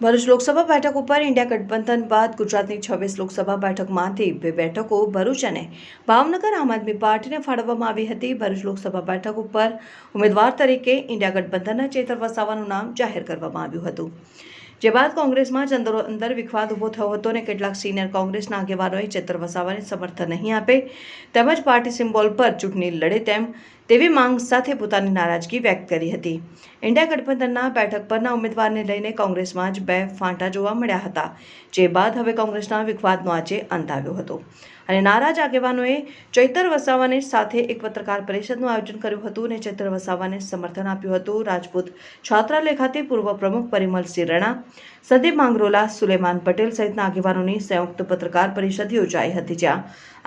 ભરૂચ લોકસભા બેઠક ઉપર ઇન્ડિયા ગઠબંધન બાદ ગુજરાતની છવ્વીસ લોકસભા બેઠકમાંથી બે બેઠકો ભરૂચ અને ભાવનગર આમ આદમી પાર્ટીને ફાળવવામાં આવી હતી. ભરૂચ લોકસભા બેઠક ઉપર ઉમેદવાર તરીકે ઇન્ડિયા ગઠબંધનના ચેતર વસાવાનું નામ જાહેર કરવામાં આવ્યું હતું. જે બાદ કોંગ્રેસમાં જ અંદરો અંદર વિખવાદ ઊભો થયો હતો અને કેટલાક સિનિયર કોંગ્રેસના આગેવાનોએ ચેતર વસાવાને સમર્થન નહીં આપે તેમજ પાર્ટી સિમ્બોલ પર ચૂંટણી લડે તેમ તેવી માંગ સાથે પોતાની નારાજગી વ્યક્ત કરી હતી. ઇન્ડિયા ગઠબંધનના બેઠક પરના ઉમેદવારને લઈને કોંગ્રેસમાં જ બે ફાંટા જોવા મળ્યા હતા, જે બાદ હવે કોંગ્રેસના વિખવાદનો આજે અંત આવ્યો હતો. અને નારાજ આગેવાનોએ ચૈતર વસાવાને સાથે એક પત્રકાર પરિષદનું આયોજન કર્યું હતું અને ચૈતર વસાવાને સમર્થન આપ્યું હતું. રાજપૂત છાત્રાલય ખાતે પૂર્વ પ્રમુખ પરિમલસિંહ રણા, સંદીપ માંગરોલા, સુલેમાન પટેલ સહિતના આગેવાનોની સંયુક્ત પત્રકાર પરિષદ યોજાઈ હતી, જ્યાં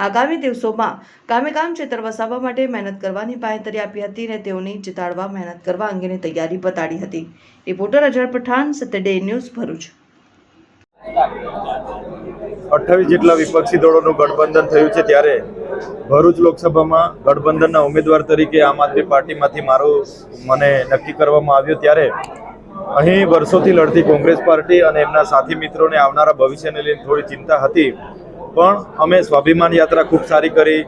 આગામી દિવસોમાં કામે કામ ચેતર વસાવવા માટે મહેનત કરવાની બાંયધરી આપી હતી અને તેઓની જીતાડવા મહેનત કરવા અંગેની તૈયારી બતાડી હતી. Reporter Azhar Pathan Satyaday news Bharuch. અઠ્ઠાવીસ જેટલા વિપક્ષી દળોનું ગઠબંધન થયું છે ત્યારે ભરૂચ લોકસભામાં ગઠબંધનના ઉમેદવાર તરીકે આમ આદમી પાર્ટીમાંથી મારું મને નક્કી કરવામાં આવ્યું ત્યારે અહીં વર્ષોથી લડતી કોંગ્રેસ પાર્ટી અને એમના સાથી મિત્રોને આવનારા ભવિષ્યને લઈને થોડી ચિંતા હતી. પણ અમે સ્વાભિમાન યાત્રા ખૂબ સારી કરી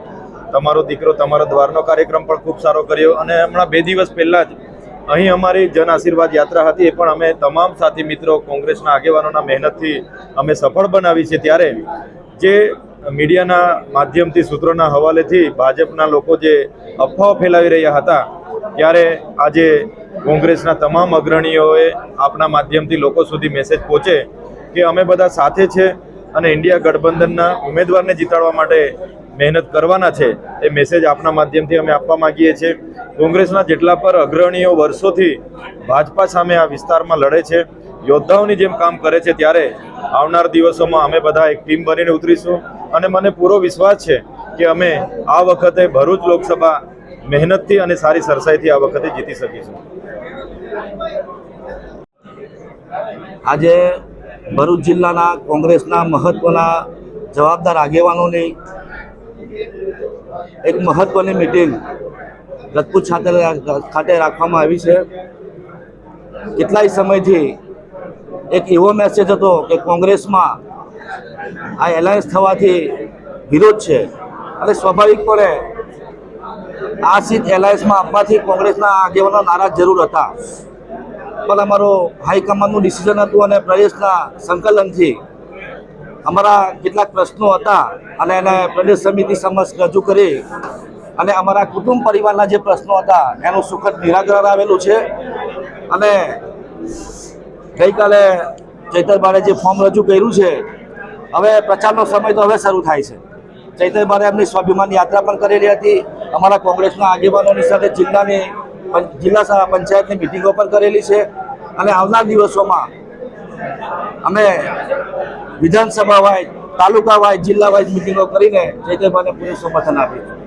તમારો દીકરો તમારા દ્વારનો કાર્યક્રમ પણ ખૂબ સારો કર્યો અને હમણાં બે દિવસ પહેલાં જ અહીં અમારી જન આશીર્વાદ યાત્રા હતી. એ પણ અમે તમામ સાથી મિત્રો, કોંગ્રેસના આગેવાનોના મહેનતથી અમે સફળ બનાવી છે. ત્યારે જે મીડિયાના માધ્યમથી, સૂત્રોના હવાલેથી ભાજપના લોકો જે અફવાઓ ફેલાવી રહ્યા હતા, ત્યારે આજે કોંગ્રેસના તમામ અગ્રણીઓએ આપણા માધ્યમથી લોકો સુધી મેસેજ પહોંચે કે અમે બધા સાથે છે અને ઇન્ડિયા ગઠબંધનના ઉમેદવારને જીતાડવા માટે મહેનત કરવાના છે, એ મેસેજ આપના માધ્યમથી અમે આપવા માંગીએ છીએ. કોંગ્રેસના જેટલા પર અગ્રણીઓ વર્ષોથી ભાજપા સામે આ વિસ્તારમાં લડે છે, યોદ્ધાઓની જેમ કામ કરે છે, ત્યારે આવનાર દિવસોમાં અમે બધા એક ટીમ બનીને ઉતરીશું. અને મને પૂરો વિશ્વાસ છે કે અમે આ વખતે ભરૂચ લોકસભા મહેનતથી અને સારી સરસાઈથી આ વખતે જીતી શકીશું. આજે ભરૂચ જિલ્લાના કોંગ્રેસના મહત્વના જવાબદાર આગેવાનોની એક મહત્વની મિટિંગ રજપૂત ખાતે ખાતે રાખવામાં આવી છે. કેટલાય સમયથી એક એવો મેસેજ હતો કે કોંગ્રેસમાં આ એલાયન્સ થવાથી વિરોધ છે. અને સ્વાભાવિકપણે આ સીટ એલાયન્સમાં આપવાથી કોંગ્રેસના આગેવાનો નારાજ જરૂર હતા. પણ અમારો હાઈકમાન્ડનું ડિસિઝન હતું અને પ્રદેશના સંકલનથી અમારા કેટલાક પ્રશ્નો હતા અને એને પ્રદેશ સમિતિ સમક્ષ રજૂ કરી અને અમારા કુટુંબ પરિવારના જે પ્રશ્નો હતા એનું સુખદ નિરાકરણ આવેલું છે. અને ગઈકાલે ચૈતરબારે જે ફોર્મ રજૂ કર્યું છે, હવે પ્રચારનો સમય તો હવે શરૂ થાય છે. ચૈતરબારે એમની સ્વાભિમાન યાત્રા પણ કરેલી હતી. અમારા કોંગ્રેસના આગેવાનોની સાથે જિલ્લાની જિલ્લા પંચાયતની મિટિંગો પણ કરેલી છે. અને આવનાર દિવસોમાં અમે વિધાનસભા વાઇઝ તાલુકા વાઇઝ જિલ્લા વાઇઝ મિટિંગો કરીને ચૈતન્યભાઈને પૂરું સમર્થન આપ્યું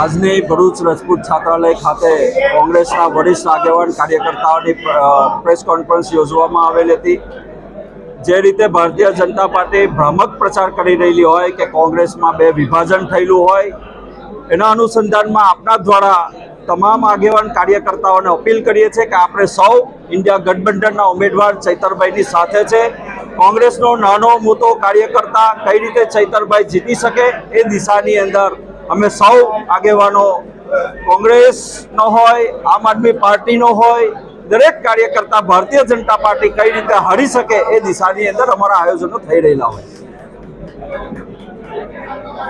આજની ભરૂચ રાજપૂત છાત્રાલય ખાતે કોંગ્રેસના વરિષ્ઠ આગેવાન કાર્યકર્તાઓની પ્રેસ કોન્ફરન્સ યોજવામાં આવેલી હતી. જે રીતે ભારતીય જનતા પાર્ટી ભ્રામક પ્રચાર કરી રહેલી હોય કે કોંગ્રેસમાં બે વિભાજન થયેલું હોય, એના અનુસંધાનમાં આપના દ્વારા તમામ આગેવાન કાર્યકર્તાઓને અપીલ કરીએ છીએ કે આપણે સૌ ઇન્ડિયા ગઠબંધનના ઉમેદવાર ચૈતરભાઈની સાથે છે. કોંગ્રેસનો નાનો મોટો કાર્યકર્તા કઈ રીતે ચૈતરભાઈ જીતી શકે એ દિશાની અંદર અમે સૌ આગેવાનો કોંગ્રેસનો હોય, આમ આદમી પાર્ટીનો હોય, દરેક કાર્યકર્તા ભારતીય જનતા પાર્ટી કઈ રીતે હારી શકે એ દિશાની અંદર અમારા આયોજનો થઈ રહેલા હોય.